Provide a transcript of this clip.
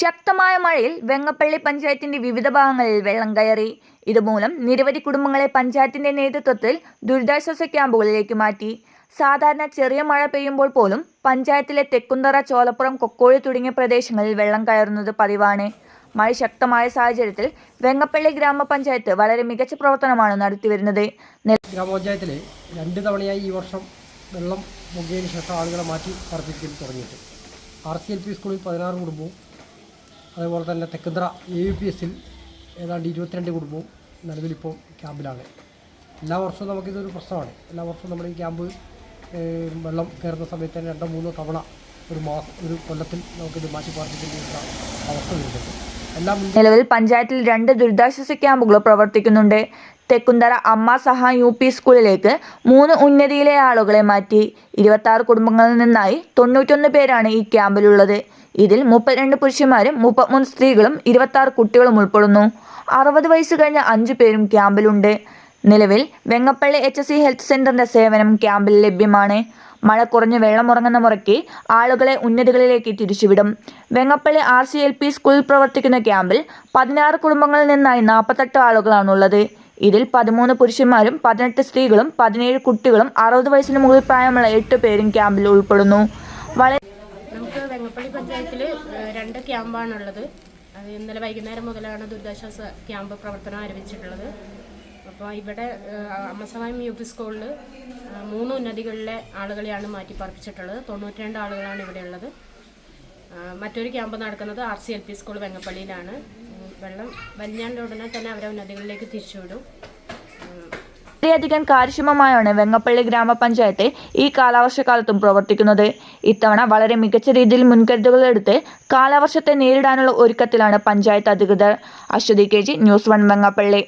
ശക്തമായ മഴയിൽ വെങ്ങപ്പള്ളി പഞ്ചായത്തിന്റെ വിവിധ ഭാഗങ്ങളിൽ വെള്ളം കയറി. ഇതുമൂലം നിരവധി കുടുംബങ്ങളെ പഞ്ചായത്തിന്റെ നേതൃത്വത്തിൽ ദുരിതാശ്വാസ ക്യാമ്പുകളിലേക്ക് മാറ്റി. സാധാരണ ചെറിയ മഴ പെയ്യുമ്പോൾ പോലും പഞ്ചായത്തിലെ തെക്കുന്തറ ചോലപ്പുറം കൊക്കോഴി തുടങ്ങിയ പ്രദേശങ്ങളിൽ വെള്ളം കയറുന്നത് പതിവാണ്. മഴ ശക്തമായ സാഹചര്യത്തിൽ വെങ്ങപ്പള്ളി ഗ്രാമപഞ്ചായത്ത് വളരെ മികച്ച പ്രവർത്തനമാണ് നടത്തിവരുന്നത്. ഗ്രാമപഞ്ചായത്തിൽ രണ്ട് തവണയായി ഈ വർഷം വെള്ളം പൊങ്ങിയതിന് ശേഷം ആളുകളെ മാറ്റി പാർപ്പിക്കൽ തുടങ്ങിയിട്ട്. ആർ സി എൽ പി സ്കൂളിൽ പതിനാറ് കുടുംബവും അതേപോലെ തന്നെ തെക്കുന്തറ എ യു പി എസിൽ ഏതാണ്ട് ഇരുപത്തിരണ്ട് കുടുംബവും നിലവിലിപ്പോൾ ക്യാമ്പിലാണ്. എല്ലാ വർഷവും നമുക്കിതൊരു പ്രശ്നമാണ്. എല്ലാ വർഷവും നമ്മുടെ ഈ ക്യാമ്പ് വെള്ളം കയറുന്ന സമയത്ത് തന്നെ രണ്ടോ മൂന്നോ തവണ ഒരു മാസം ഒരു കൊല്ലത്തിൽ നമുക്കിത് മാറ്റി പാർപ്പിക്കേണ്ട അവസ്ഥ വരുന്നുണ്ട്. നിലവിൽ പഞ്ചായത്തിൽ രണ്ട് ദുരിതാശ്വാസ ക്യാമ്പുകൾ പ്രവർത്തിക്കുന്നുണ്ട്. തെക്കുന്തറ അമ്മ സഹ യു പി സ്കൂളിലേക്ക് മൂന്ന് ഉന്നതിയിലെ ആളുകളെ മാറ്റി. ഇരുപത്തി കുടുംബങ്ങളിൽ നിന്നായി തൊണ്ണൂറ്റൊന്ന് പേരാണ് ഈ ക്യാമ്പിലുള്ളത്. ഇതിൽ മുപ്പത്തിരണ്ട് പുരുഷന്മാരും മുപ്പത്തിമൂന്ന് സ്ത്രീകളും ഇരുപത്തി കുട്ടികളും ഉൾപ്പെടുന്നു. അറുപത് വയസ്സ് കഴിഞ്ഞ അഞ്ചു പേരും ക്യാമ്പിലുണ്ട്. നിലവിൽ വെങ്ങപ്പള്ളി എച്ച് സി ഹെൽത്ത് സെന്ററിന്റെ സേവനം ക്യാമ്പിൽ ലഭ്യമാണ്. മഴ കുറഞ്ഞ് വെള്ളമുറങ്ങുന്ന മുറയ്ക്ക് ആളുകളെ ഉന്നതികളിലേക്ക് തിരിച്ചുവിടും. Vengappally R C L P സ്കൂളിൽ പ്രവർത്തിക്കുന്ന ക്യാമ്പിൽ പതിനാറ് കുടുംബങ്ങളിൽ നിന്നായി നാൽപ്പത്തെട്ട് ആളുകളാണുള്ളത്. ഇതിൽ പതിമൂന്ന് പുരുഷന്മാരും പതിനെട്ട് സ്ത്രീകളും പതിനേഴ് കുട്ടികളും അറുപത് വയസ്സിന് മുകളിൽ പ്രായമുള്ള എട്ട് പേരും ക്യാമ്പിൽ ഉൾപ്പെടുന്നു. വളരെ നമുക്ക് വെങ്ങപ്പള്ളി പഞ്ചായത്തിൽ രണ്ട് ക്യാമ്പാണുള്ളത്. അത് ഇന്നലെ വൈകുന്നേരം മുതലാണ് ദുരിതാശ്വാസ ക്യാമ്പ് പ്രവർത്തനം ആരംഭിച്ചിട്ടുള്ളത്. അപ്പോൾ ഇവിടെ അമ്മസമയം യു പി സ്കൂളിൽ മൂന്ന് ഉന്നതികളിലെ ആളുകളെയാണ് മാറ്റി പാർപ്പിച്ചിട്ടുള്ളത്. തൊണ്ണൂറ്റിരണ്ട് ആളുകളാണ് ഇവിടെ ഉള്ളത്. മറ്റൊരു ക്യാമ്പ് നടക്കുന്നത് R C L P school വെങ്ങപ്പള്ളിയിലാണ്. വെള്ളം വലിഞ്ഞാണ്ട് ഉടനെ തന്നെ അവരെ നദികളിലേക്ക് തിരിച്ചുവിടും വളരെയധികം കാര്യക്ഷമമായാണ് വെങ്ങപ്പള്ളി ഗ്രാമപഞ്ചായത്ത് ഈ കാലവർഷക്കാലത്തും പ്രവർത്തിക്കുന്നത്. ഇത്തവണ വളരെ മികച്ച രീതിയിൽ മുൻകരുതലുകൾ എടുത്ത് കാലവർഷത്തെ നേരിടാനുള്ള ഒരുക്കത്തിലാണ് പഞ്ചായത്ത് അധികൃതർ. Aswathi K G news one Vengappally.